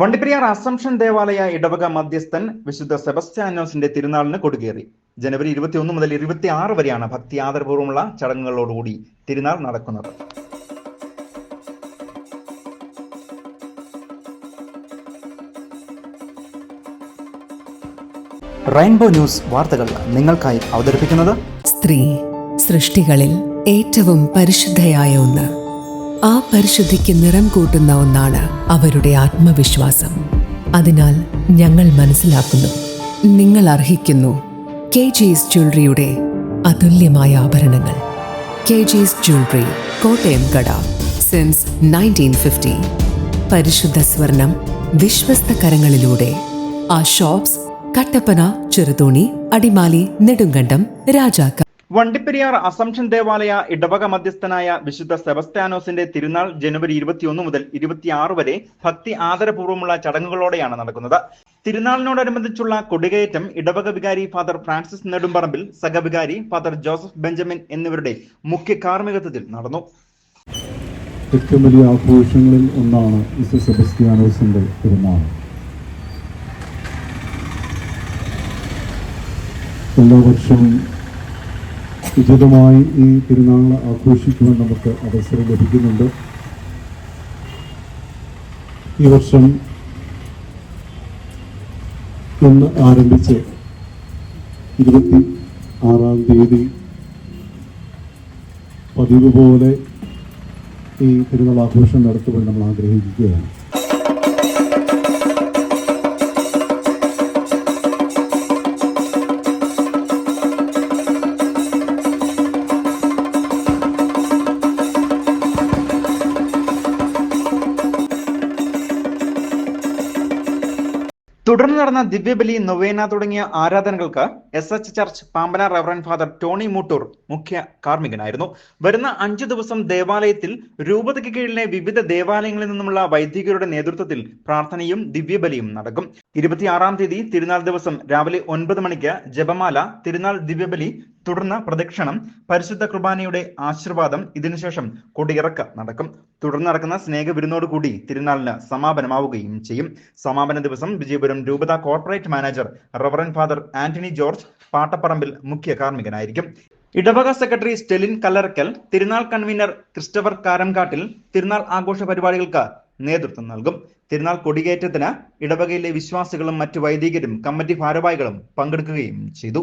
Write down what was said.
Vandiperiyar assumption ദേവാലയ ഇടവക മധ്യസ്ഥൻ വിശുദ്ധ സെബസ്ത്യാനോസിന്റെ തിരുനാളിന് കൊടുകേറി. ജനുവരി ഇരുപത്തിയൊന്ന് മുതൽ ഇരുപത്തി ആറ് വരെയാണ് ഭക്തി ആദരപൂർവമുള്ള ചടങ്ങുകളോടുകൂടി തിരുനാൾ നടക്കുന്നത്. റെയിൻബോ ന്യൂസ് വാർത്തകൾ നിങ്ങൾക്കായി അവതരിപ്പിക്കുന്നത് സ്ത്രീ സൃഷ്ടികളിൽ ഏറ്റവും പരിശുദ്ധയായ ഒന്ന്. ആ പരിശുദ്ധിക്ക് നിറം കൂട്ടുന്ന ഒന്നാണ് അവരുടെ ആത്മവിശ്വാസം. അതിനാൽ ഞങ്ങൾ മനസ്സിലാക്കുന്നു. നിങ്ങൾ അർഹിക്കുന്നു. കെ ജെസ് ജ്വല്ലറിയുടെ അതുല്യമായ ആഭരണങ്ങൾ. കെ ജെസ് ജ്വല്ലറി കോട്ടയം കട സിൻസ് നയന്റീൻ ഫിഫ്റ്റി പരിശുദ്ധ സ്വർണം വിശ്വസ്ത കരങ്ങളിലൂടെ. ആ ഷോപ്സ് കട്ടപ്പന ചെറുതോണി അടിമാലി നെടുങ്കണ്ടം രാജാക്ക. വണ്ടിപ്പെരിയാർ അസംഷൻ ദേവാലയ ഇടവക മധ്യസ്ഥനായ വിശുദ്ധ സെബസ്ത്യാനോസിന്റെ തിരുനാൾ ജനുവരി ഇരുപത്തിയൊന്ന് മുതൽ ഇരുപത്തിയാറ് വരെ ഭക്തി ആദരപൂർവമുള്ള ചടങ്ങുകളോടെയാണ് നടക്കുന്നത്. തിരുനാളിനോടനുബന്ധിച്ചുള്ള കൊടികയറ്റം ഇടവക വികാരി ഫാദർ ഫ്രാൻസിസ് നെടുമ്പറമ്പിൽ സഹവികാരി ഫാദർ ജോസഫ് ബെഞ്ചമിൻ എന്നിവരുടെ മുഖ്യ കാർമ്മികത്വത്തിൽ നടന്നു. ഏറ്റവും വലിയ ആഘോഷങ്ങളിൽ ഒന്നാണ് വിശുദ്ധ തിരുനാൾ. എല്ലാ വർഷവും ഉചിതമായി ഈ തിരുനാൾ ആഘോഷിക്കുവാൻ നമുക്ക് അവസരം ലഭിക്കുന്നുണ്ട്. ഈ വർഷം ഇന്ന് ആരംഭിച്ച് ഇരുപത്തി ആറാം തീയതി പതിവ് പോലെ ഈ തിരുനാൾ ആഘോഷം നടത്തുവാൻ നമ്മൾ ആഗ്രഹിക്കുകയാണ്. തുടർന്ന് നടന്ന ദിവ്യബലി നൊവേന തുടങ്ങിയ ആരാധനകൾക്ക് എസ് എച്ച് ചർച്ച് പാമ്പന റവറൻ ഫാദർ ടോണി മൂട്ടൂർ മുഖ്യ കാർമ്മികനായിരുന്നു. വരുന്ന അഞ്ചു ദിവസം ദേവാലയത്തിൽ രൂപതയ്ക്ക് കീഴിലെ വിവിധ ദേവാലയങ്ങളിൽ നിന്നുമുള്ള വൈദികരുടെ നേതൃത്വത്തിൽ പ്രാർത്ഥനയും ദിവ്യബലിയും നടക്കും. ഇരുപത്തിയാറാം തീയതി തിരുനാൾ ദിവസം രാവിലെ ഒൻപത് മണിക്ക് ജപമാല തിരുനാൾ ദിവ്യബലി തുടർന്ന് പ്രദക്ഷിണം പരിശുദ്ധ കുർബാനയുടെ ആശീർവാദം ഇതിനുശേഷം കൊടിയിറക്ക നടക്കും. തുടർന്ന് നടക്കുന്ന സ്നേഹവിരുന്നോടുകൂടി തിരുനാളിന് സമാപനമാവുകയും ചെയ്യും. സമാപന ദിവസം വിജയപുരം രൂപത corporate manager reverend father Antony George Pattaparambil മുഖ്യ കാർമ്മികനായിരിക്കും. ഇടവക സെക്രട്ടറി സ്റ്റെലിൻ കല്ലറക്കൽ തിരുനാൾ കൺവീനർ ക്രിസ്റ്റഫർ കാരംകാട്ടിൽ തിരുനാൾ ആഘോഷ പരിപാടികൾക്ക് നേതൃത്വം നൽകും. തിരുനാൾ കൊടിയേറ്റത്തിന് ഇടവകയിലെ വിശ്വാസികളും മറ്റു വൈദികരും കമ്മിറ്റി ഭാരവാഹികളും പങ്കെടുക്കുകയും ചെയ്തു.